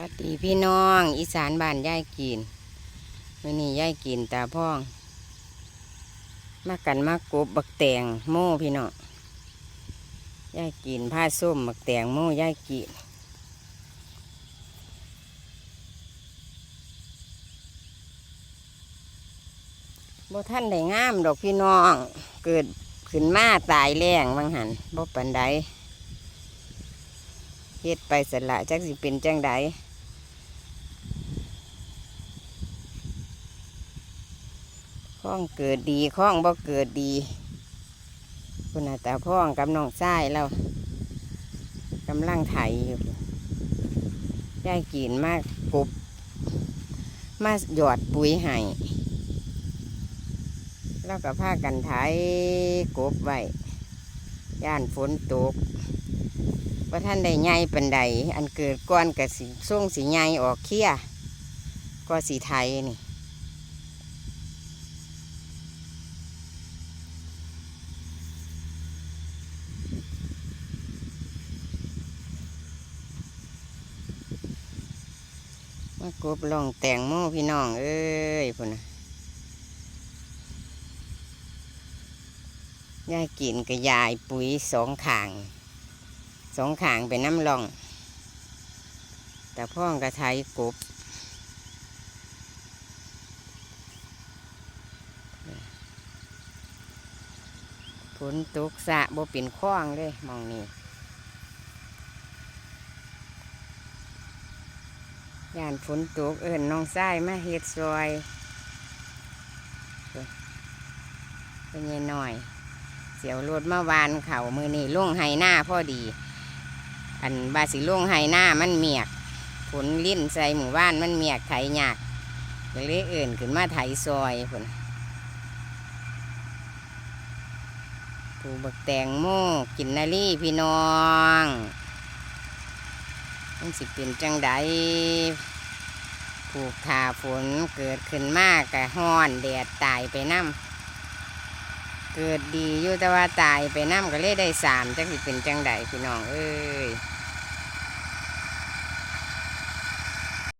สวัสดีพี่น้องอีสานบ้านย่ายกินมื่อนี้ย่ายกินตาพ่อง มากันมากบบักแตงโม่พี่น้องย่ายกินผ้าส้มบักแตงโม่ย่ายกินบ่ท่านได้งามดอกพี่น้อง เกิดขึ้นมาตายแรงบางหันบ่ปันใดเฮ็ดไปสละจักสิเป็นจังใด ข้องเกิดดีข้องบ่เกิดดี คุณอาตาพ่องกับน้องชายเรากำลังไถอยู่ได้กินมากกบมาหยอดปุ๋ยให้แล้วก็พากันไถกบไว้ย่านฝนตกว่าท่านได้ใหญ่ปันใดอันเกิดก้อนกับสีส่งสีใหญ่ออกเคี้ยก็สีไทยนี่ มากบลองแตงโมพี่น้อง เอ้ยพุ่นนะยายกินกับยายปุ๋ยสองขางสองขางเป็นน้ำลอง แต่พ่องกระไทยกบฝนตกสะบ่เป็นคล้องเลยมองนี่ ย่านฝนตกเอิญน้องทรายมาเฮ็ดซอยเป็นยังหน่อย เสียวรถมาวานเขามือนี่ลุ่งไฮหน้าพอดี อันบาสิลุ่งไฮหน้ามันเมียกฝนลิ้นใส่หมู่บ้านมันเมียกไถหยากเลยเอิ่นขึ้นมาไถซอยผนผูบักแตงโมกินนารีพี่น้อง มันสิเป็นจังไดผูกขาฝนเกิดขึ้นมากกะห้อนแดดตายไปน้ำเกิดดีอยู่แต่ว่าตายไปน้ำก็เลยได้สามจังสิเป็นจังไดพี่น้องเอ้ย